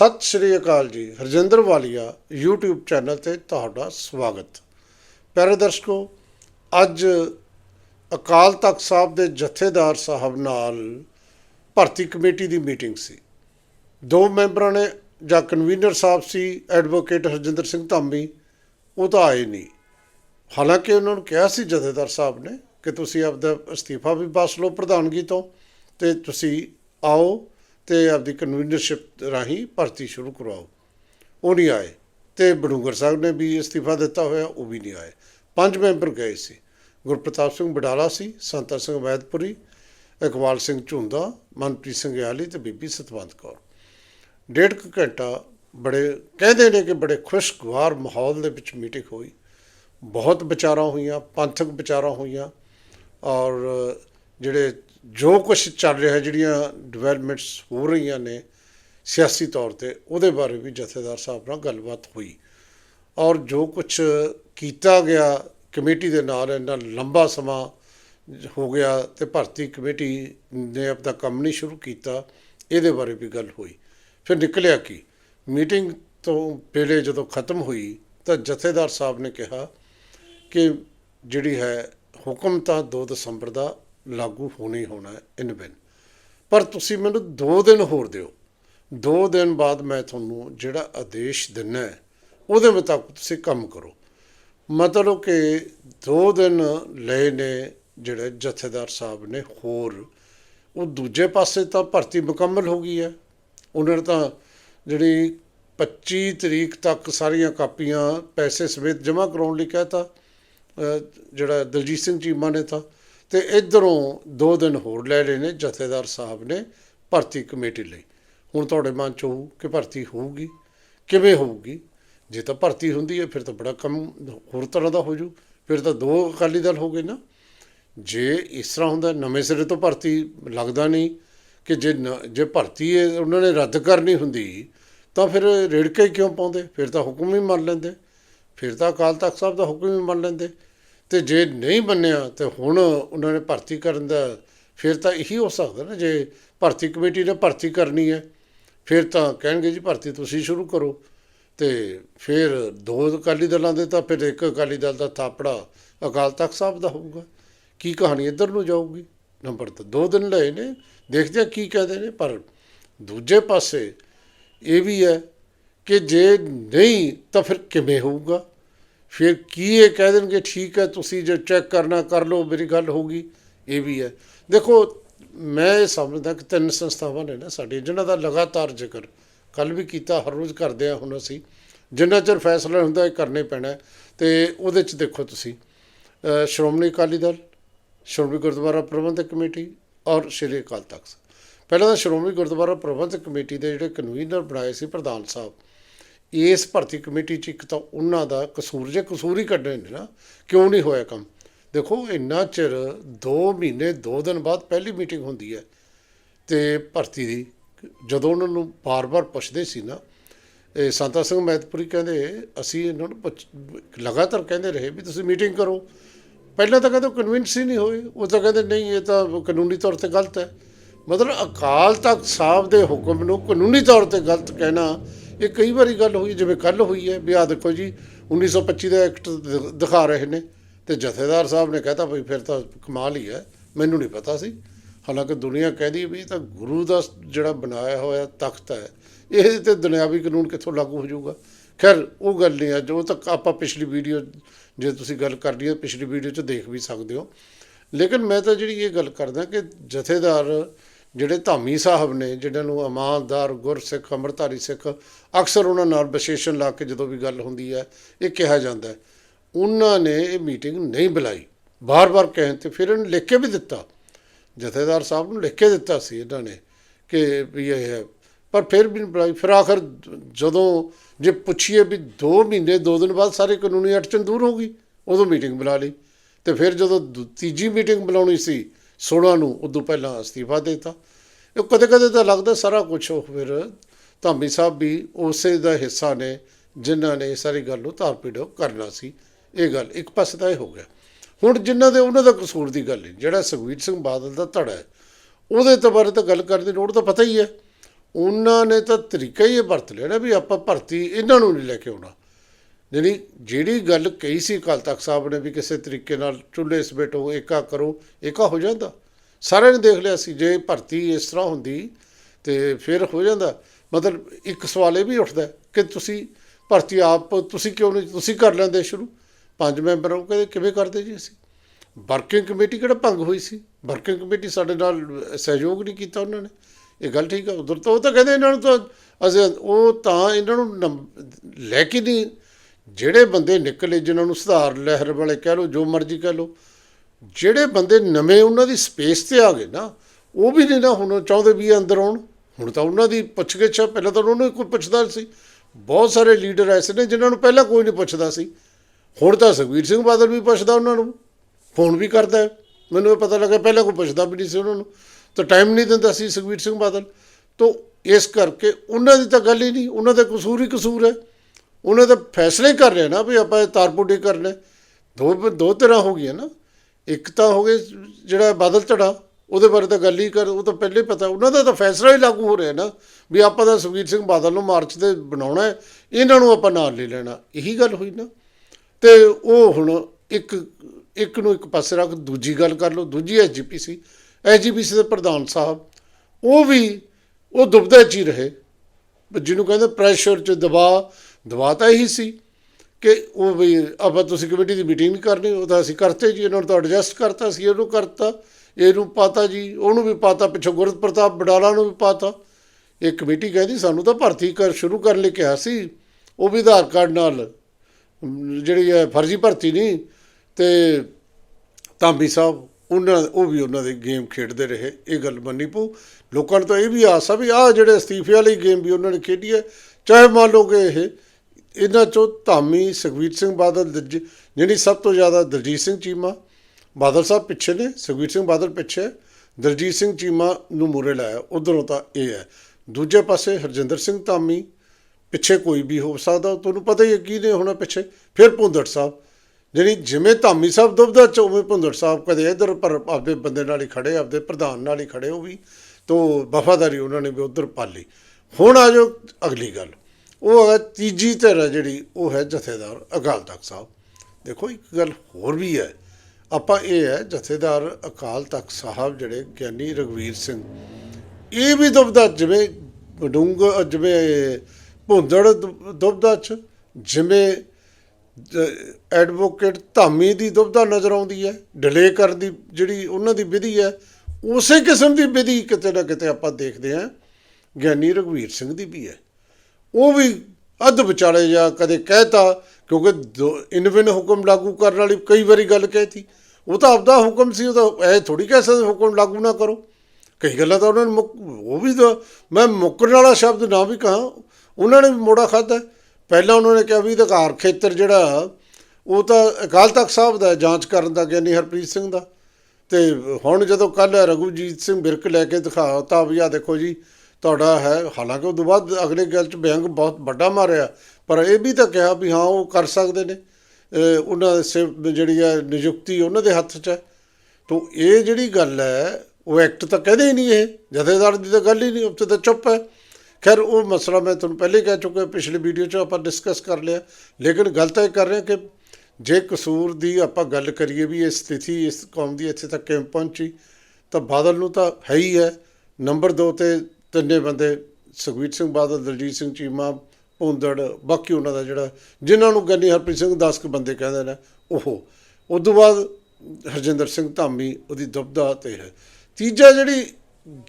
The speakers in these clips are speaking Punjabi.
ਸਤਿ ਸ਼੍ਰੀ ਅਕਾਲ ਜੀ। ਹਰਜਿੰਦਰ ਵਾਲੀਆ, YouTube ਚੈਨਲ ਤੇ ਤੁਹਾਡਾ ਸਵਾਗਤ। ਪਿਆਰੇ ਦਰਸ਼ਕੋ, ਅੱਜ ਅਕਾਲ ਤਖਤ ਸਾਹਿਬ ਦੇ ਜਥੇਦਾਰ ਸਾਹਿਬ ਨਾਲ ਭਰਤੀ ਕਮੇਟੀ ਦੀ ਮੀਟਿੰਗ ਸੀ। ਦੋ ਮੈਂਬਰਾਂ ਨੇ, ਜਾਂ ਕਨਵੀਨਰ ਸਾਹਿਬ ਸੀ, ਐਡਵੋਕੇਟ ਹਰਜਿੰਦਰ ਸਿੰਘ ਧਾਮੀ, ਉਹ ਤਾਂ ਆਏ ਨਹੀਂ। ਹਾਲਾਂਕਿ ਉਹਨਾਂ ਨੂੰ ਕਿਹਾ ਸੀ ਜਥੇਦਾਰ ਸਾਹਿਬ ਨੇ ਕਿ ਤੁਸੀਂ ਆਪਦਾ ਅਸਤੀਫਾ ਵੀ ਪਾਸ ਲਓ ਪ੍ਰਧਾਨਗੀ ਤੋਂ ਤੇ ਤੁਸੀਂ ਆਓ ਤੇ ਆਪਦੀ ਕਨਵੀਨਰਸ਼ਿਪ ਰਾਹੀਂ ਭਰਤੀ ਸ਼ੁਰੂ ਕਰਵਾਓ। ਉਹ ਨਹੀਂ ਆਏ। ਤੇ ਬਡੂੰਗਰ ਸਾਹਿਬ ਨੇ ਵੀ ਅਸਤੀਫਾ ਦਿੱਤਾ ਹੋਇਆ, ਉਹ ਵੀ ਨਹੀਂ ਆਏ। ਪੰਜ ਮੈਂਬਰ ਗਏ ਸੀ। ਗੁਰਪ੍ਰਤਾਪ ਸਿੰਘ ਬਡਾਲਾ ਸੀ, ਸੰਤਾ ਸਿੰਘ ਵੈਦਪੁਰੀ, ਇਕਬਾਲ ਸਿੰਘ ਝੁੰਦਾ, ਮਨਪ੍ਰੀਤ ਸਿੰਘ ਯਾਲੀ ਤੇ ਬੀਬੀ ਸਤਵੰਤ ਕੌਰ। ਡੇਢ ਕੁ ਘੰਟਾ ਬੜੇ ਕਹਿੰਦੇ ਨੇ ਕਿ ਬੜੇ ਖੁਸ਼ਗਵਾਰ ਮਾਹੌਲ ਦੇ ਵਿੱਚ ਮੀਟਿੰਗ ਹੋਈ। ਬਹੁਤ ਵਿਚਾਰਾਂ ਹੋਈਆਂ, ਪੰਥਕ ਵਿਚਾਰਾਂ ਹੋਈਆਂ ਔਰ ਜਿਹੜੇ ਜੋ ਕੁਝ ਚੱਲ ਰਿਹਾ, ਜਿਹੜੀਆਂ ਡਿਵੈਲਪਮੈਂਟਸ ਹੋ ਰਹੀਆਂ ਨੇ ਸਿਆਸੀ ਤੌਰ ਤੇ, ਉਹਦੇ ਬਾਰੇ ਵੀ ਜਥੇਦਾਰ ਸਾਹਿਬ ਨਾਲ ਗੱਲਬਾਤ ਹੋਈ। ਔਰ ਜੋ ਕੁਝ ਕੀਤਾ ਗਿਆ ਕਮੇਟੀ ਦੇ ਨਾਲ, ਇੰਨਾ ਲੰਬਾ ਸਮਾਂ ਹੋ ਗਿਆ ਤੇ ਭਰਤੀ ਕਮੇਟੀ ਨੇ ਆਪਣਾ ਕੰਮ ਨਹੀਂ ਸ਼ੁਰੂ ਕੀਤਾ, ਇਹਦੇ ਬਾਰੇ ਵੀ ਗੱਲ ਹੋਈ। ਫਿਰ ਨਿਕਲਿਆ ਕੀ? ਮੀਟਿੰਗ ਤੋਂ ਪਹਿਲੇ ਜਦੋਂ ਖਤਮ ਹੋਈ, ਤਾਂ ਜਥੇਦਾਰ ਸਾਹਿਬ ਨੇ ਕਿਹਾ ਕਿ ਜਿਹੜੀ ਹੈ ਹੁਕਮ ਤਾਂ 2 ਦਸੰਬਰ ਦਾ ਲਾਗੂ ਹੋਣਾ ਹੀ ਹੋਣਾ ਇਨ ਬਿਨ ਪਰ ਤੁਸੀਂ ਮੈਨੂੰ 2 ਦਿਨ ਹੋਰ ਦਿਓ। 2 ਦਿਨ ਬਾਅਦ ਮੈਂ ਤੁਹਾਨੂੰ ਜਿਹੜਾ ਆਦੇਸ਼ ਦਿੰਨਾ ਉਹਦੇ ਮੁਤਾਬਕ ਤੁਸੀਂ ਕੰਮ ਕਰੋ। ਮਤਲਬ ਕਿ 2 ਦਿਨ ਲਏ ਨੇ ਜਿਹੜੇ ਜਥੇਦਾਰ ਸਾਹਿਬ ਨੇ, ਹੋਰ ਉਹ ਦੂਜੇ ਪਾਸੇ ਤਾਂ ਭਰਤੀ ਮੁਕੰਮਲ ਹੋ ਗਈ ਹੈ। ਉਹਨਾਂ ਨੇ ਤਾਂ ਜਿਹੜੀ 25 ਤਰੀਕ ਤੱਕ ਸਾਰੀਆਂ ਕਾਪੀਆਂ ਪੈਸੇ ਸਮੇਤ ਜਮ੍ਹਾਂ ਕਰਾਉਣ ਲਈ ਕਹਿਤਾ, ਅਹ ਜਿਹੜਾ ਦਲਜੀਤ ਸਿੰਘ ਚੀਮਾ ਨੇ ਤਾਂ। ਤੇ ਇਧਰੋਂ ਦੋ ਦਿਨ ਹੋਰ ਲੈ ਲਏ ਨੇ ਜਥੇਦਾਰ ਸਾਹਿਬ ਨੇ ਭਰਤੀ ਕਮੇਟੀ ਲਈ। ਹੁਣ ਤੁਹਾਡੇ ਮਨ ਚ ਹੋਊ ਕਿ ਭਰਤੀ ਹੋਊਗੀ, ਕਿਵੇਂ ਹੋਊਗੀ? ਜੇ ਤਾਂ ਭਰਤੀ ਹੁੰਦੀ ਹੈ, ਫਿਰ ਤਾਂ ਬੜਾ ਕੰਮ ਹੋਰ ਤਰ੍ਹਾਂ ਦਾ ਹੋ ਜੂ, ਫਿਰ ਤਾਂ ਦੋ ਅਕਾਲੀ ਦਲ ਹੋ ਗਏ ਨਾ। ਜੇ ਇਸ ਤਰ੍ਹਾਂ ਹੁੰਦਾ, ਨਵੇਂ ਸਿਰੇ ਤੋਂ ਭਰਤੀ ਲੱਗਦਾ ਨਹੀਂ ਕਿ ਜੇ ਨ- ਜੇ ਭਰਤੀ ਉਹਨਾਂ ਨੇ ਰੱਦ ਕਰਨੀ ਹੁੰਦੀ, ਤਾਂ ਫਿਰ ਰੇੜਕੇ ਕਿਉਂ ਪਾਉਂਦੇ? ਫਿਰ ਤਾਂ ਹੁਕਮ ਹੀ ਮੰਨ ਲੈਂਦੇ। ਫਿਰ ਤਾਂ ਅਕਾਲ ਤਖਤ ਸਾਹਿਬ ਦਾ ਹੁਕਮ ਹੀ ਮੰਨ ਲੈਂਦੇ। ਤੇ ਜੇ ਨਹੀਂ ਮੰਨਿਆ ਤੇ ਹੁਣ ਉਹਨਾਂ ਨੇ ਭਰਤੀ ਕਰਨ ਦਾ ਫਿਰ ਤਾਂ ਇਹੀ ਹੋ ਸਕਦਾ ਨਾ, ਜੇ ਭਰਤੀ ਕਮੇਟੀ ਨੇ ਭਰਤੀ ਕਰਨੀ ਹੈ, ਫਿਰ ਤਾਂ ਕਹਿਣਗੇ ਜੀ ਭਰਤੀ ਤੁਸੀਂ ਸ਼ੁਰੂ ਕਰੋ। ਤੇ ਫਿਰ ਦੋ ਅਕਾਲੀ ਦਲਾਂ ਦੇ ਤਾਂ ਫਿਰ ਇੱਕ ਅਕਾਲੀ ਦਲ ਦਾ ਥਾਪੜਾ ਅਕਾਲ ਤਖਤ ਸਾਹਿਬ ਦਾ ਹੋਊਗਾ। ਕੀ ਕਹਾਣੀ ਇੱਧਰ ਨੂੰ ਜਾਊਗੀ? ਨੰਬਰ ਤਾਂ ਦੋ ਦਿਨ ਲਏ ਨੇ, ਦੇਖਦੇ ਕੀ ਕਹਦੇ ਨੇ, ਪਰ ਦੂਜੇ ਪਾਸੇ ਇਹ ਵੀ ਹੈ ਕਿ ਜੇ ਨਹੀਂ ਤਾਂ ਫਿਰ ਕਿਵੇਂ ਹੋਊਗਾ? ਫਿਰ ਕੀ ਇਹ ਕਹਿ ਦੇਣਗੇ, ਠੀਕ ਹੈ, ਤੁਸੀਂ ਜੇ ਚੈੱਕ ਕਰਨਾ, ਕਰ ਲਓ, ਮੇਰੀ ਗੱਲ ਹੋਊਗੀ ਇਹ ਵੀ ਹੈ। ਦੇਖੋ, ਮੈਂ ਇਹ ਸਮਝਦਾ ਕਿ ਤਿੰਨ ਸੰਸਥਾਵਾਂ ਨੇ ਨਾ ਸਾਡੇ, ਜਿਨ੍ਹਾਂ ਦਾ ਲਗਾਤਾਰ ਜ਼ਿਕਰ ਕੱਲ ਵੀ ਕੀਤਾ, ਹਰ ਰੋਜ਼ ਕਰਦੇ ਆ ਹੁਣ ਅਸੀਂ। ਜਿੰਨਾ ਚਿਰ ਫੈਸਲਾ ਹੁੰਦਾ, ਇਹ ਕਰਨੇ ਪੈਣਾ ਹੈ। ਤੇ ਉਹਦੇ ਚ ਦੇਖੋ ਤੁਸੀਂ ਸ਼੍ਰੋਮਣੀ ਅਕਾਲੀ ਦਲ, ਸ਼੍ਰੋਮਣੀ ਗੁਰਦੁਆਰਾ ਪ੍ਰਬੰਧਕ ਕਮੇਟੀ ਔਰ ਸ਼੍ਰੀ ਅਕਾਲ ਤਖਤ ਪਹਿਲਾਂ ਤਾਂ ਸ਼੍ਰੋਮਣੀ ਗੁਰਦੁਆਰਾ ਪ੍ਰਬੰਧਕ ਕਮੇਟੀ ਦੇ ਜਿਹੜੇ ਕਨਵੀਨਰ ਬਣਾਏ ਸੀ ਪ੍ਰਧਾਨ ਸਾਹਿਬ ਇਸ ਭਰਤੀ ਕਮੇਟੀ ਚ ਇੱਕ ਤਾਂ ਉਹਨਾਂ ਦਾ ਕਸੂਰ, ਜੇ ਕਸੂਰ ਹੀ ਕੱਢੇ ਨੇ ਨਾ, ਕਿਉਂ ਨਹੀਂ ਹੋਇਆ ਕੰਮ? ਦੇਖੋ, ਇੰਨਾ ਚਿਰ 2 ਮਹੀਨੇ 2 ਦਿਨ ਬਾਅਦ ਪਹਿਲੀ ਮੀਟਿੰਗ ਹੁੰਦੀ ਹੈ ਤੇ ਭਰਤੀ ਦੀ। ਜਦੋਂ ਉਹਨਾਂ ਨੂੰ ਬਾਰ-ਬਾਰ ਪੁੱਛਦੇ ਸੀ ਨਾ, ਇਹ ਸੰਤਾ ਸਿੰਘ ਮਹਿਤਪੁਰੀ ਕਹਿੰਦੇ, ਅਸੀਂ ਇਹਨਾਂ ਨੂੰ ਪੁੱਛ- ਲਗਾਤਾਰ ਕਹਿੰਦੇ ਰਹੇ ਵੀ ਤੁਸੀਂ ਮੀਟਿੰਗ ਕਰੋ। ਪਹਿਲਾਂ ਤਾਂ ਕਹਿੰਦੇ ਕਨਵਿੰਸ ਹੀ ਨਹੀਂ ਹੋਏ। ਉਹ ਤਾਂ ਕਹਿੰਦੇ, ਨਹੀਂ, ਇਹ ਤਾਂ ਕਾਨੂੰਨੀ ਤੌਰ ਤੇ ਗਲਤ ਹੈ। ਮਤਲਬ ਅਕਾਲ ਤਖਤ ਸਾਹਿਬ ਦੇ ਹੁਕਮ ਨੂੰ ਕਾਨੂੰਨੀ ਤੌਰ ਤੇ ਗਲਤ ਕਹਿਣਾ ਇਹ ਕਈ ਵਾਰੀ ਗੱਲ ਹੋਈ, ਜਿਵੇਂ ਕੱਲ ਹੋਈ ਹੈ, ਵੀ ਆ ਦੇਖੋ ਜੀ 1925 ਦਾ ਐਕਟ ਦ- ਦਿਖਾ ਰਹੇ ਨੇ ਤੇ ਜਥੇਦਾਰ ਸਾਹਿਬ ਨੇ ਕਹਿਤਾ ਵੀ ਫਿਰ ਤਾਂ ਕਮਾਲ ਹੀ ਹੈ, ਮੈਨੂੰ ਨਹੀਂ ਪਤਾ ਸੀ। ਹਾਲਾਂਕਿ ਦੁਨੀਆ ਕਹਿੰਦੀ ਵੀ ਤਾਂ ਗੁਰੂ ਦਾ ਜਿਹੜਾ ਬਣਾਇਆ ਹੋਇਆ ਤਖਤ ਹੈ, ਇਹ ਤੇ ਦੁਨਿਆਵੀ ਕਾਨੂੰਨ ਕਿੱਥੋਂ ਲਾਗੂ ਹੋ ਜਾਊਗਾ? ਖੈਰ, ਉਹ ਗੱਲ ਨਹੀਂ ਆ ਉਹ ਤੱਕ ਆਪਾਂ ਪਿਛਲੀ ਵੀਡੀਓ, ਜੇ ਤੁਸੀਂ ਗੱਲ ਕਰਨੀ ਹੈ, ਪਿਛਲੀ ਵੀਡੀਓ 'ਚ ਦੇਖ ਵੀ ਸਕਦੇ ਹੋ। ਲੇਕਿਨ ਮੈਂ ਤਾਂ ਜਿਹੜੀ ਇਹ ਗੱਲ ਕਰਦਾ ਕਿ ਜਥੇਦਾਰ ਜਿਹੜੇ ਧਾਮੀ ਸਾਹਿਬ ਨੇ ਜਿਹਨਾਂ ਨੂੰ ਇਮਾਨਦਾਰ, ਗੁਰਸਿੱਖ, ਅੰਮ੍ਰਿਤਧਾਰੀ ਸਿੱਖ ਅਕਸਰ ਉਹਨਾਂ ਨਾਲ ਵਿਸ਼ੇਸ਼ਣ ਲਾ ਕੇ ਜਦੋਂ ਵੀ ਗੱਲ ਹੁੰਦੀ ਹੈ, ਇਹ ਕਿਹਾ ਜਾਂਦਾ ਉਹਨਾਂ ਨੇ ਇਹ ਮੀਟਿੰਗ ਨਹੀਂ ਬੁਲਾਈ। ਬਾਰ-ਬਾਰ ਕਹਿਣ ਤੇ ਫਿਰ ਇਹਨੂੰ ਲਿਖ ਕੇ ਵੀ ਦਿੱਤਾ। ਜਥੇਦਾਰ ਸਾਹਿਬ ਨੂੰ ਲਿਖ ਕੇ ਦਿੱਤਾ ਸੀ ਇਹਨਾਂ ਨੇ ਕਿ ਵੀ ਇਹ ਹੈ। ਪਰ ਫਿਰ ਵੀ ਨਹੀਂ ਬੁਲਾਈ। ਫਿਰ ਆਖਰ ਜਦੋਂ ਜੇ ਪੁੱਛੀਏ ਵੀ 2 ਮਹੀਨੇ 2 ਦਿਨ ਬਾਅਦ ਸਾਰੇ ਕਾਨੂੰਨੀ ਅੜਚਨ ਦੂਰ ਹੋ ਗਈ, ਉਦੋਂ ਮੀਟਿੰਗ ਬੁਲਾ ਲਈ। ਤੇ ਫਿਰ ਜਦੋਂ ਦੂ- ਤੀਜੀ ਮੀਟਿੰਗ ਬੁਲਾਉਣੀ ਸੀ 16 ਨੂੰ ਉਦੋਂ ਪਹਿਲਾਂ ਅਸਤੀਫਾ ਦੇ ਦਿੱਤਾ। ਇਹ ਕਦੇ ਕਦੇ ਤਾਂ ਲੱਗਦਾ ਸਾਰਾ ਕੁਝ ਉਹ ਫਿਰ ਧਾਮੀ ਸਾਹਿਬ ਵੀ ਉਸੇ ਦਾ ਹਿੱਸਾ ਨੇ, ਜਿਨ੍ਹਾਂ ਨੇ ਇਹ ਸਾਰੀ ਗੱਲ ਨੂੰ ਤਾਰ ਪੀੜੋ ਕਰਨਾ ਸੀ। ਇਹ ਗੱਲ ਇੱਕ ਪਾਸੇ ਤਾਂ ਇਹ ਹੋ ਗਿਆ। ਹੁਣ ਜਿਨ੍ਹਾਂ ਦੇ ਉਹਨਾਂ ਦਾ ਕਸੂਰ ਦੀ ਗੱਲ ਨਹੀਂ, ਜਿਹੜਾ ਸੁਖਬੀਰ ਸਿੰਘ ਬਾਦਲ ਦਾ ਧੜਾ ਹੈ, ਉਹਦੇ ਤੋਂ ਬਾਰੇ ਤਾਂ ਗੱਲ ਕਰਨ ਦੀ ਲੋੜ ਤਾਂ ਪਤਾ ਹੀ ਹੈ। ਉਹਨਾਂ ਨੇ ਤਾਂ ਤਰੀਕਾ ਹੀ ਇਹ ਵਰਤ ਲਿਆ ਨਾ ਵੀ ਆਪਾਂ ਭਰਤੀ, ਇਹਨਾਂ ਨੂੰ ਨਹੀਂ ਲੈ ਕੇ ਆਉਣਾ। ਜਿਹੜੀ ਜਿਹੜੀ ਗੱਲ ਕਹੀ ਸੀ ਅਕਾਲ ਤਖਤ ਸਾਹਿਬ ਨੇ ਵੀ ਕਿਸੇ ਤਰੀਕੇ ਨਾਲ ਚੁੱਲ੍ਹੇ ਸਮੇਟੋ ਏਕਾ ਕਰੋ, ਏਕਾ ਹੋ ਜਾਂਦਾ। ਸਾਰਿਆਂ ਨੇ ਦੇਖ ਲਿਆ ਸੀ, ਜੇ ਭਰਤੀ ਇਸ ਤਰ੍ਹਾਂ ਹੁੰਦੀ ਤੇ ਫਿਰ ਹੋ ਜਾਂਦਾ। ਮਤਲਬ ਇੱਕ ਸਵਾਲ ਇਹ ਵੀ ਉੱਠਦਾ ਕਿ ਤੁਸੀਂ ਭਰਤੀ ਆਪ, ਤੁਸੀਂ ਕਿਉਂ ਨਹੀਂ, ਤੁਸੀਂ ਕਰ ਲੈਂਦੇ ਸ਼ੁਰੂ? ਪੰਜ ਮੈਂਬਰ ਉਹ ਕਹਿੰਦੇ, ਕਿਵੇਂ ਕਰਦੇ ਜੀ ਅਸੀਂ? ਵਰਕਿੰਗ ਕਮੇਟੀ ਕਿਹੜਾ ਭੰਗ ਹੋਈ ਸੀ? ਵਰਕਿੰਗ ਕਮੇਟੀ ਸਾਡੇ ਨਾਲ ਸਹਿਯੋਗ ਨਹੀਂ ਕੀਤਾ ਉਹਨਾਂ ਨੇ। ਇਹ ਗੱਲ ਠੀਕ ਆ। ਉਧਰ ਤੋਂ ਉਹ ਤਾਂ ਕਹਿੰਦੇ ਇਹਨਾਂ ਨੂੰ ਤਾਂ ਅਸੀਂ ਉਹ ਤਾਂ ਇਹਨਾਂ ਨੂੰ ਨੰਬ- ਲੈ ਕੇ ਨਹੀਂ ਜਿਹੜੇ ਬੰਦੇ ਨਿਕਲੇ ਜਿਨ੍ਹਾਂ ਨੂੰ ਸੁਧਾਰ ਲਹਿਰ ਵਾਲੇ ਕਹਿ ਲਓ, ਜੋ ਮਰਜ਼ੀ ਕਹਿ ਲਓ, ਜਿਹੜੇ ਬੰਦੇ ਨਵੇਂ ਉਹਨਾਂ ਦੀ ਸਪੇਸ ਤੇ ਆ ਗਏ ਨਾ, ਉਹ ਵੀ ਨਹੀਂ ਨਾ ਹੁਣ ਚਾਹੁੰਦੇ ਵੀ ਅੰਦਰ ਆਉਣ। ਹੁਣ ਤਾਂ ਉਹਨਾਂ ਦੀ ਪੁੱਛਗਿੱਛ ਪਹਿਲਾਂ ਤਾਂ ਉਹਨਾਂ ਨੂੰ ਕੋਈ ਪੁੱਛਦਾ ਨਹੀਂ ਸੀ। ਬਹੁਤ ਸਾਰੇ ਲੀਡਰ ਐਸੇ ਨੇ ਜਿਨ੍ਹਾਂ ਨੂੰ ਪਹਿਲਾਂ ਕੋਈ ਨਹੀਂ ਪੁੱਛਦਾ ਸੀ। ਹੁਣ ਤਾਂ ਸੁਖਬੀਰ ਸਿੰਘ ਬਾਦਲ ਵੀ ਪੁੱਛਦਾ ਉਹਨਾਂ ਨੂੰ, ਫੋਨ ਵੀ ਕਰਦਾ ਮੈਨੂੰ ਇਹ ਪਤਾ ਲੱਗਾ ਪਹਿਲਾਂ ਕੋਈ ਪੁੱਛਦਾ ਵੀ ਨਹੀਂ ਸੀ ਉਹਨਾਂ ਨੂੰ। ਤਾਂ ਟਾਈਮ ਨਹੀਂ ਦਿੰਦਾ ਸੀ ਸੁਖਬੀਰ ਸਿੰਘ ਬਾਦਲ। ਤੋਂ ਇਸ ਕਰਕੇ ਉਹਨਾਂ ਦੀ ਤਾਂ ਗੱਲ ਹੀ ਨਹੀਂ, ਉਹਨਾਂ ਦਾ ਕਸੂਰ ਹੀ ਕਸੂਰ ਹੈ। ਉਹਨਾਂ ਦਾ ਫੈਸਲੇ ਕਰ ਰਹੇ ਨਾ ਵੀ ਆਪਾਂ ਇਹ ਤਾਰਪੁੱਟੀ ਕਰਨਾ। ਦੋ ਦੋ ਤਰ੍ਹਾਂ ਹੋ ਗਈਆਂ ਨਾ। ਇੱਕ ਤਾਂ ਹੋ ਗਏ ਜਿਹੜਾ ਬਾਦਲ ਧੜਾ, ਉਹਦੇ ਬਾਰੇ ਤਾਂ ਗੱਲ ਹੀ ਕਰ, ਉਹ ਤਾਂ ਪਹਿਲੇ ਪਤਾ, ਉਹਨਾਂ ਦਾ ਤਾਂ ਫੈਸਲਾ ਹੀ ਲਾਗੂ ਹੋ ਰਿਹਾ ਨਾ ਵੀ ਆਪਾਂ ਤਾਂ ਸੁਖਬੀਰ ਸਿੰਘ ਬਾਦਲ ਨੂੰ ਮਾਰਚ ਤੇ ਬਣਾਉਣਾ ਹੈ, ਇਹਨਾਂ ਨੂੰ ਆਪਾਂ ਨਾਲ ਲੈ ਲੈਣਾ। ਇਹੀ ਗੱਲ ਹੋਈ ਨਾ। ਤੇ ਉਹ ਹੁਣ ਇੱਕ ਇੱਕ ਨੂੰ ਇੱਕ ਪਾਸੇ ਰੱਖ, ਦੂਜੀ ਗੱਲ ਕਰ ਲਓ, ਦੂਜੀ ਐਸਜੀਪੀਸੀ ਐਸਜੀਪੀਸੀ ਦੇ ਪ੍ਰਧਾਨ ਸਾਹਿਬ, ਉਹ ਵੀ ਉਹ ਦੁਬਦਾ ਚ ਹੀ ਰਹੇ। ਜਿਹਨੂੰ ਕਹਿੰਦੇ ਪ੍ਰੈਸ਼ਰ ਚ ਦਬਾਅ ਦਬਾਅ ਤਾਂ ਇਹੀ ਸੀ ਕਿ ਉਹ ਵੀ ਆਪਾਂ ਤੁਸੀਂ ਕਮੇਟੀ ਦੀ ਮੀਟਿੰਗ ਨਹੀਂ ਕਰਨੀ, ਉਹ ਤਾਂ ਅਸੀਂ ਕਰਤੇ ਜੀ, ਇਹਨਾਂ ਨੂੰ ਤਾਂ ਐਡਜਸਟ ਕਰਤਾ ਸੀ ਇਹਨੂੰ ਕਰਤਾ, ਇਹਨੂੰ ਪਾਤਾ ਜੀ, ਉਹਨੂੰ ਵੀ ਪਾਤਾ, ਪਿੱਛੋਂ ਗੁਰਤ ਪ੍ਰਤਾਪ ਬਡਾਲਾ ਨੂੰ ਵੀ ਪਾਤਾ। ਇਹ ਕਮੇਟੀ ਕਹਿੰਦੀ ਸਾਨੂੰ ਤਾਂ ਭਰਤੀ ਕਰ, ਸ਼ੁਰੂ ਕਰਨ ਲਈ ਕਿਹਾ ਸੀ, ਉਹ ਵੀ ਆਧਾਰ ਕਾਰਡ ਨਾਲ ਜਿਹੜੀ ਹੈ ਫਰਜ਼ੀ ਭਰਤੀ ਨਹੀਂ, ਤੇ ਧਾਮੀ ਸਾਹਿਬ, ਉਹਨਾਂ, ਉਹ ਵੀ ਉਹਨਾਂ ਦੀ ਗੇਮ ਖੇਡਦੇ ਰਹੇ, ਇਹ ਗੱਲ ਮੰਨੀ ਪਊ। ਲੋਕਾਂ ਨੂੰ ਤਾਂ ਇਹ ਵੀ ਆਸ ਆ ਵੀ ਆਹ ਜਿਹੜੇ ਅਸਤੀਫੇ ਵਾਲੀ ਗੇਮ ਵੀ ਉਹਨਾਂ ਨੇ ਖੇਡੀ ਹੈ, ਚਾਹੇ ਮੰਨ ਲਓ ਕਿ ਇਹ ਇਹਨਾਂ ਚੋਂ ਧਾਮੀ ਸੁਖਬੀਰ ਸਿੰਘ ਬਾਦਲ ਦਲਜੀ- ਜਿਹੜੀ ਸਭ ਤੋਂ ਜ਼ਿਆਦਾ ਦਲਜੀਤ ਸਿੰਘ ਚੀਮਾ ਬਾਦਲ ਸਾਹਿਬ ਪਿੱਛੇ ਨੇ ਸੁਖਬੀਰ ਸਿੰਘ ਬਾਦਲ ਪਿੱਛੇ ਹੈ, ਦਲਜੀਤ ਸਿੰਘ ਚੀਮਾ ਨੂੰ ਮੂਰੇ ਲਾਇਆ। ਉਧਰੋਂ ਤਾਂ ਇਹ ਹੈ। ਦੂਜੇ ਪਾਸੇ ਹਰਜਿੰਦਰ ਸਿੰਘ ਧਾਮੀ ਪਿੱਛੇ ਕੋਈ ਵੀ ਹੋ ਸਕਦਾ ਤੁਹਾਨੂੰ ਪਤਾ ਹੀ ਹੈ ਕੀ ਨੇ ਹੋਣਾ ਪਿੱਛੇ। ਫਿਰ ਭੁੰਦੜ ਸਾਹਿਬ ਜਿਹੜੀ ਜਿਵੇਂ ਧਾਮੀ ਸਾਹਿਬ ਦੁਬਦਾ ਚ ਉਵੇਂ ਭੁੰਦੜ ਸਾਹਿਬ ਕਦੇ ਇੱਧਰ ਪਰ ਆਪਦੇ ਬੰਦੇ ਨਾਲ ਹੀ ਖੜੇ ਆਪਦੇ ਪ੍ਰਧਾਨ ਨਾਲ ਹੀ ਖੜੇ ਉਹ ਵੀ ਤੋਂ ਵਫਾਦਾਰੀ ਉਹਨਾਂ ਨੇ ਵੀ ਉਧਰ ਪਾਲੀ। ਹੁਣ ਆ ਜਾਓ ਅਗਲੀ ਗੱਲ। ਉਹ ਹੈ ਤੀਜੀ ਧਿਰ ਹੈ ਜਿਹੜੀ, ਉਹ ਹੈ ਜਥੇਦਾਰ ਅਕਾਲ ਤਖਤ ਸਾਹਿਬ। ਦੇਖੋ, ਇੱਕ ਗੱਲ ਹੋਰ ਵੀ ਹੈ। ਆਪਾਂ ਇਹ ਹੈ, ਜਥੇਦਾਰ ਅਕਾਲ ਤਖਤ ਸਾਹਿਬ ਜਿਹੜੇ ਗਿਆਨੀ ਰਗਵੀਰ ਸਿੰਘ, ਇਹ ਵੀ ਦੁਬਦਾ ਜਿਵੇਂ ਡੂੰਗ ਜਿਵੇਂ ਭੁੰਦੜ ਦੁ- ਦੁਬਦਾ ਚ, ਜਿਵੇਂ ਐਡਵੋਕੇਟ ਧਾਮੀ ਦੀ ਦੁਬਦਾ ਨਜ਼ਰ ਆਉਂਦੀ ਹੈ ਡਿਲੇ ਕਰਨ ਦੀ ਜਿਹੜੀ ਉਹਨਾਂ ਦੀ ਵਿਧੀ ਹੈ, ਉਸੇ ਕਿਸਮ ਦੀ ਵਿਧੀ ਕਿਤੇ ਨਾ ਕਿਤੇ ਆਪਾਂ ਦੇਖਦੇ ਹਾਂ। ਗਿਆਨੀ ਰਘਵੀਰ ਸਿੰਘ ਦੀ ਵੀ ਹੈ। ਉਹ ਵੀ ਅੱਧ ਵਿਚਾਲੇ ਜਾ ਕਦੇ ਕਹਿਤਾ, ਕਿਉਂਕਿ ਇਨਵਿਨ ਹੁਕਮ ਲਾਗੂ ਕਰਨ ਵਾਲੀ ਕਈ ਵਾਰੀ ਗੱਲ ਕਹਿਤੀ। ਉਹ ਤਾਂ ਆਪਦਾ ਹੁਕਮ ਸੀ, ਉਹ ਤਾਂ ਇਹ ਥੋੜੀ ਕਹਿ ਸਕਦੇ ਹੁਕਮ ਲਾਗੂ ਨਾ ਕਰੋ। ਕਈ ਗੱਲਾਂ ਤਾਂ ਉਹਨਾਂ ਨੇ ਮੁੱਕ, ਉਹ ਵੀ ਮੈਂ ਮੁੱਕਰਨ ਵਾਲਾ ਸ਼ਬਦ ਨਾ ਵੀ ਕਹਾਂ, ਉਹਨਾਂ ਨੇ ਵੀ ਮੋੜਾ ਖਾਦਾ ਪਹਿਲਾਂ ਉਹਨਾਂ ਨੇ ਕਿਹਾ ਵੀ ਅਧਿਕਾਰ ਖੇਤਰ ਜਿਹੜਾ, ਉਹ ਤਾਂ ਅਕਾਲ ਤਖਤ ਸਾਹਿਬ ਦਾ ਜਾਂਚ ਕਰਨ ਦਾ ਗਿਆਨੀ ਹਰਪ੍ਰੀਤ ਸਿੰਘ ਦਾ। ਤੇ ਹੁਣ ਜਦੋਂ ਕੱਲ ਰਘੂਜੀਤ ਸਿੰਘ ਬਿਰਕ ਲੈ ਕੇ ਦਿਖਾਤਾ ਵੀ ਆ ਦੇਖੋ ਜੀ ਤੁਹਾਡਾ ਹੈ। ਹਾਲਾਂਕਿ ਉਹ ਤੋਂ ਬਾਅਦ ਅਗਲੇ ਗੱਲ ਚ ਬਿਆੰਗ ਬਹੁਤ ਵੱਡਾ ਮਾਰਿਆ। ਪਰ ਇਹ ਵੀ ਤਾਂ ਕਿਹਾ ਵੀ ਹਾਂ, ਉਹ ਕਰ ਸਕਦੇ ਨੇ। ਉਹਨਾਂ ਦੇ ਜਿਹੜੀ ਹੈ ਨਿਯੁਕਤੀ ਉਹਨਾਂ ਦੇ ਹੱਥ 'ਚ ਹੈ। ਤੋ ਇਹ ਜਿਹੜੀ ਗੱਲ ਹੈ, ਉਹ ਐਕਟ ਤਾਂ ਕਹਦੇ ਹੀ ਨਹੀਂ ਇਹ। ਜਥੇਦਾਰ ਦੀ ਤਾਂ ਗੱਲ ਹੀ ਨਹੀਂ, ਉੱਥੇ ਤਾਂ ਚੁੱਪ ਹੈ। ਖੈਰ, ਉਹ ਮਸਲਾ ਮੈਂ ਤੁਹਾਨੂੰ ਪਹਿਲੇ ਕਹਿ ਚੁੱਕਾ ਪਿਛਲੇ ਵੀਡੀਓ 'ਚ ਆਪਾਂ ਡਿਸਕਸ ਕਰ ਲਿਆ। ਲੇਕਿਨ ਗੱਲ ਤਾਂ ਇਹ ਕਰ ਰਹੇ ਕਿ ਜੇ ਕਸੂਰ ਦੀ ਆਪਾਂ ਗੱਲ ਕਰੀਏ ਵੀ ਇਹ ਸਥਿਤੀ, ਇਸ ਕੌਮ ਦੀ ਇੱਥੇ ਤੱਕ ਕਿਵੇਂ ਪਹੁੰਚੀ, ਤਾਂ ਬਾਦਲ ਨੂੰ ਤਾਂ ਹੈ ਹੀ ਹੈ। ਨੰਬਰ 2 ਤੇ ਤਿੰਨੇ ਬੰਦੇ ਸੁਖਬੀਰ ਸਿੰਘ ਬਾਦਲ, ਦਲਜੀਤ ਸਿੰਘ ਚੀਮਾ ਭੁੰਦੜ ਬਾਕੀ ਉਹਨਾਂ ਦਾ ਜਿਹੜਾ, ਜਿਨ੍ਹਾਂ ਨੂੰ ਗੰਨੀ ਹਰਪ੍ਰੀਤ ਸਿੰਘ 10 ਕੁ ਬੰਦੇ ਕਹਿੰਦੇ ਨੇ, ਉਹ। ਉਸ ਤੋਂ ਬਾਅਦ ਹਰਜਿੰਦਰ ਸਿੰਘ ਧਾਮੀ, ਉਹਦੀ ਦੁਬਦਾ ਤੇ ਹੈ। ਤੀਜਾ ਜਿਹੜੀ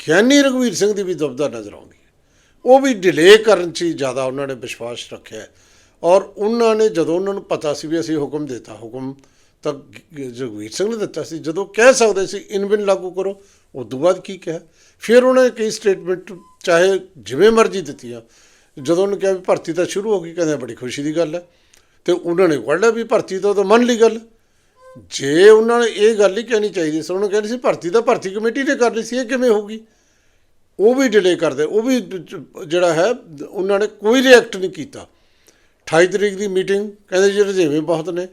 ਗਿਆਨੀ ਰਘਵੀਰ ਸਿੰਘ ਦੀ ਵੀ ਦੁਬਦਾ ਨਜ਼ਰ ਆਉਂਦੀ ਹੈ। ਉਹ ਵੀ ਡਿਲੇ ਕਰਨ 'ਚ ਹੀ ਜ਼ਿਆਦਾ ਉਹਨਾਂ ਨੇ ਵਿਸ਼ਵਾਸ ਰੱਖਿਆ ਔਰ ਉਹਨਾਂ ਨੇ ਜਦੋਂ ਉਹਨਾਂ ਨੂੰ ਪਤਾ ਸੀ ਵੀ ਅਸੀਂ ਹੁਕਮ ਦਿੱਤਾ, ਹੁਕਮ ਤਾਂ ਗ- ਜਗਵੀਰ ਸਿੰਘ ਨੇ ਦਿੱਤਾ ਸੀ। ਜਦੋਂ ਕਹਿ ਸਕਦੇ ਸੀ ਇਨਵਿਨ ਲਾਗੂ ਕਰੋ, ਉਸ ਤੋਂ ਬਾਅਦ ਕੀ ਕਿਹਾ? ਫਿਰ ਉਹਨਾਂ ਨੇ ਕਈ ਸਟੇਟਮੈਂਟ ਚਾਹੇ ਜਿਵੇਂ ਮਰਜ਼ੀ ਦਿੱਤੀਆਂ। ਜਦੋਂ ਉਹਨੇ ਕਿਹਾ ਵੀ ਭਰਤੀ ਤਾਂ ਸ਼ੁਰੂ ਹੋ ਗਈ, ਕਹਿੰਦੇ ਬੜੀ ਖੁਸ਼ੀ ਦੀ ਗੱਲ ਹੈ। ਤੇ ਉਹਨਾਂ ਨੇ ਕਹਿ ਲਿਆ ਵੀ ਭਰਤੀ ਤਾਂ ਉਹ ਤਾਂ ਮੰਨ ਲਈ ਗੱਲ। ਜੇ ਉਹਨਾਂ ਨੇ ਇਹ ਗੱਲ ਹੀ ਕਹਿਣੀ ਚਾਹੀਦੀ ਸੀ, ਉਹਨਾਂ ਨੂੰ ਕਹਿੰਦੀ ਸੀ ਭਰਤੀ ਤਾਂ ਭਰਤੀ ਕਮੇਟੀ ਨੇ ਕਰ ਲਈ ਸੀ, ਇਹ ਕਿਵੇਂ ਹੋਊਗੀ? ਉਹ ਵੀ ਡਿਲੇ ਕਰਦੇ, ਉਹ ਵੀ ਜਿਹੜਾ ਹੈ, ਉਹਨਾਂ ਨੇ ਕੋਈ ਰਿਐਕਟ ਨਹੀਂ ਕੀਤਾ। 28 ਤਰੀਕ ਦੀ ਮੀਟਿੰਗ ਕਹਿੰਦੇ ਜੀ ਰਜੇਵੇਂ ਬਹੁਤ ਨੇ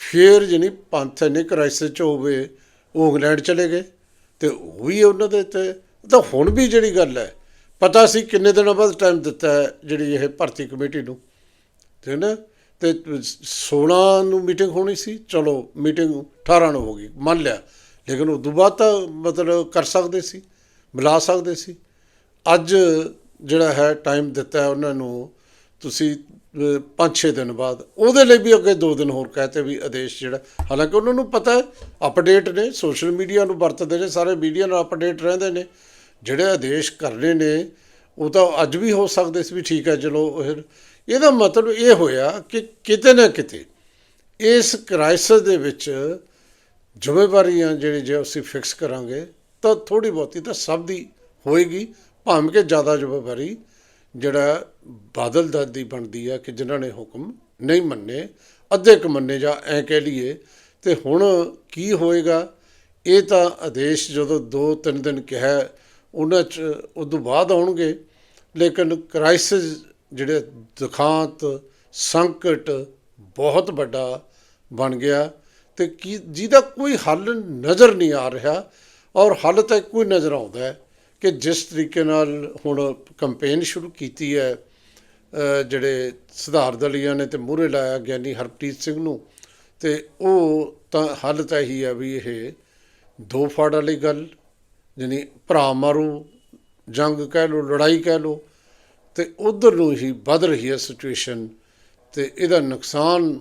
ਫਿਰ ਜਣੀ ਪੰਥ ਨੇ ਕ੍ਰਾਈਸਿਸ ਚ ਹੋਵੇ, ਉਹ ਇੰਗਲੈਂਡ ਚਲੇ ਗਏ ਤੇ ਉਹ ਵੀ ਉਹਨਾਂ ਦੇ ਤੇ ਤਾਂ ਹੁਣ ਵੀ ਜਿਹੜੀ ਗੱਲ ਹੈ, ਪਤਾ ਸੀ ਕਿੰਨੇ ਦਿਨਾਂ ਬਾਅਦ ਟਾਈਮ ਦਿੱਤਾ ਹੈ ਜਿਹੜੀ ਇਹ ਭਰਤੀ ਕਮੇਟੀ ਨੂੰ। ਠੀਕ ਨਾ, ਤੇ 16 ਨੂੰ ਮੀਟਿੰਗ ਹੋਣੀ ਸੀ, ਚਲੋ ਮੀਟਿੰਗ 18 ਨੂੰ ਹੋ ਗਈ, ਮੰਨ ਲਿਆ। ਲੇਕਿਨ ਉਦੋਂ ਬਾਅਦ ਤਾਂ ਮਤਲਬ ਕਰ ਸਕਦੇ ਸੀ ਬੁਲਾ ਸਕਦੇ ਸੀ। ਅੱਜ ਜਿਹੜਾ ਹੈ ਟਾਈਮ ਦਿੱਤਾ ਹੈ ਉਹਨਾਂ ਨੂੰ, ਤੁਸੀਂ 5-6 ਦਿਨ ਬਾਅਦ। ਉਹਦੇ ਲਈ ਵੀ ਅੱਗੇ 2 ਦਿਨ ਹੋਰ ਕਹਤੇ ਵੀ ਆਦੇਸ਼ ਜਿਹੜਾ, ਹਾਲਾਂਕਿ ਉਹਨਾਂ ਨੂੰ ਪਤਾ ਅਪਡੇਟ ਨੇ ਸੋਸ਼ਲ ਮੀਡੀਆ ਨੂੰ ਵਰਤਦੇ ਨੇ, ਸਾਰੇ ਮੀਡੀਆ ਨਾਲ ਅਪਡੇਟ ਰਹਿੰਦੇ ਨੇ। ਜਿਹੜੇ ਆਦੇਸ਼ ਕਰਨੇ ਨੇ, ਉਹ ਤਾਂ ਅੱਜ ਵੀ ਹੋ ਸਕਦੇ ਸੀ ਵੀ ਠੀਕ ਹੈ, ਚਲੋ ਫਿਰ। ਇਹਦਾ ਮਤਲਬ ਇਹ ਹੋਇਆ ਕਿ ਕਿਤੇ ਨਾ ਕਿਤੇ ਇਸ ਕ੍ਰਾਈਸਿਸ ਦੇ ਵਿੱਚ ਜ਼ਿੰਮੇਵਾਰੀਆਂ ਜਿਹੜੀ ਜੇ ਅਸੀਂ ਫਿਕਸ ਕਰਾਂਗੇ, ਤਾਂ ਥੋੜੀ ਬਹੁਤੀ ਤਾਂ ਸਭ ਦੀ ਹੋਏਗੀ, ਭਾਵੇਂ ਕਿ ਜ਼ਿਆਦਾ ਜ਼ਿੰਮੇਵਾਰੀ ਜਿਹੜਾ ਬਾਦਲ ਦਲ ਦੀ ਬਣਦੀ ਆ ਕਿ ਜਿਨ੍ਹਾਂ ਨੇ ਹੁਕਮ ਨਹੀਂ ਮੰਨੇ, ਅੱਧੇ ਕੁ ਮੰਨੇ ਜਾਂ ਐ ਕਹਿ ਲਈਏ, ਤੇ ਹੁਣ ਕੀ ਹੋਏਗਾ? ਇਹ ਤਾਂ ਆਦੇਸ਼ ਜਦੋਂ 2-3 ਦਿਨ ਕਿਹਾ, ਉਹਨਾਂ ਚ ਉਦੋਂ ਬਾਅਦ ਆਉਣਗੇ। ਲੇਕਿਨ ਕ੍ਰਾਈਸਿਸ ਜਿਹੜੇ ਦੁਖਾਂਤ, ਸੰਕਟ ਬਹੁਤ ਵੱਡਾ ਬਣ ਗਿਆ ਤੇ ਕੀ ਜਿਹਦਾ ਕੋਈ ਹੱਲ ਨਜ਼ਰ ਨਹੀਂ ਆ ਰਿਹਾ ਔਰ ਹੱਲ ਤਾਂ ਇੱਕੋ ਹੀ ਨਜ਼ਰ ਆਉਂਦਾ ਹੈ। ਕਿ ਜਿਸ ਤਰੀਕੇ ਨਾਲ ਹੁਣ ਕੰਪੇਨ ਸ਼ੁਰੂ ਕੀਤੀ ਹੈ ਜਿਹੜੇ ਸੁਧਾਰ ਦਲੀਆਂ ਨੇ ਤੇ ਮੂਹਰੇ ਲਾਇਆ ਗਿਆਨੀ ਹਰਪ੍ਰੀਤ ਸਿੰਘ ਨੂੰ, ਤੇ ਉਹ ਤਾਂ ਹੱਲ ਤਾਂ ਇਹੀ ਹੈ ਵੀ ਇਹ ਦੋ ਫੜ ਵਾਲੀ ਗੱਲ ਯਾਨੀ ਭਰਾ ਮਾਰੂ, ਜੰਗ ਕਹਿ ਲੋ ਲੜਾਈ ਕਹਿ ਲੋ ਤੇ ਉਧਰ ਨੂੰ ਹੀ ਵੱਧ ਰਹੀ ਹੈ ਸਿਚੁਏਸ਼ਨ ਤੇ ਇਹਦਾ ਨੁਕਸਾਨ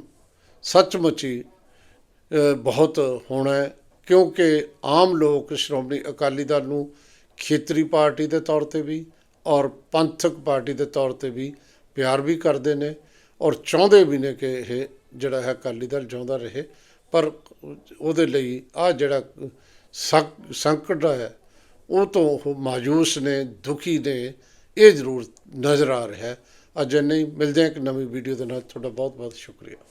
ਸੱਚਮੁੱਚ ਹੀ ਬਹੁਤ ਹੋਣਾ ਕਿਉਂਕਿ ਆਮ ਲੋਕ ਸ਼੍ਰੋਮਣੀ ਅਕਾਲੀ ਦਲ ਨੂੰ ਖੇਤਰੀ ਪਾਰਟੀ ਦੇ ਤੌਰ ਤੇ ਵੀ ਔਰ ਪੰਥਕ ਪਾਰਟੀ ਦੇ ਤੌਰ ਤੇ ਵੀ ਪਿਆਰ ਵੀ ਕਰਦੇ ਨੇ ਔਰ ਚਾਹੁੰਦੇ ਵੀ ਨੇ ਕਿ ਇਹ ਜਿਹੜਾ ਹੈ ਅਕਾਲੀ ਦਲ ਜਿਉਂਦਾ ਰਹੇ। ਪਰ ਉਹਦੇ ਲਈ ਆ ਜਿਹੜਾ ਸੰਕ- ਸੰਕਟ ਹੈ, ਉਹ ਤੋਂ ਉਹ ਮਾਯੂਸ ਨੇ, ਦੁਖੀ ਨੇ, ਇਹ ਜ਼ਰੂਰ ਨਜ਼ਰ ਆ ਰਿਹਾ ਹੈ। ਅੱਜ ਨਹੀਂ ਮਿਲਦੇ ਹਾਂ ਇੱਕ ਨਵੀਂ ਵੀਡੀਓ ਦੇ ਨਾਲ। ਤੁਹਾਡਾ ਬਹੁਤ ਬਹੁਤ ਸ਼ੁਕਰੀਆ।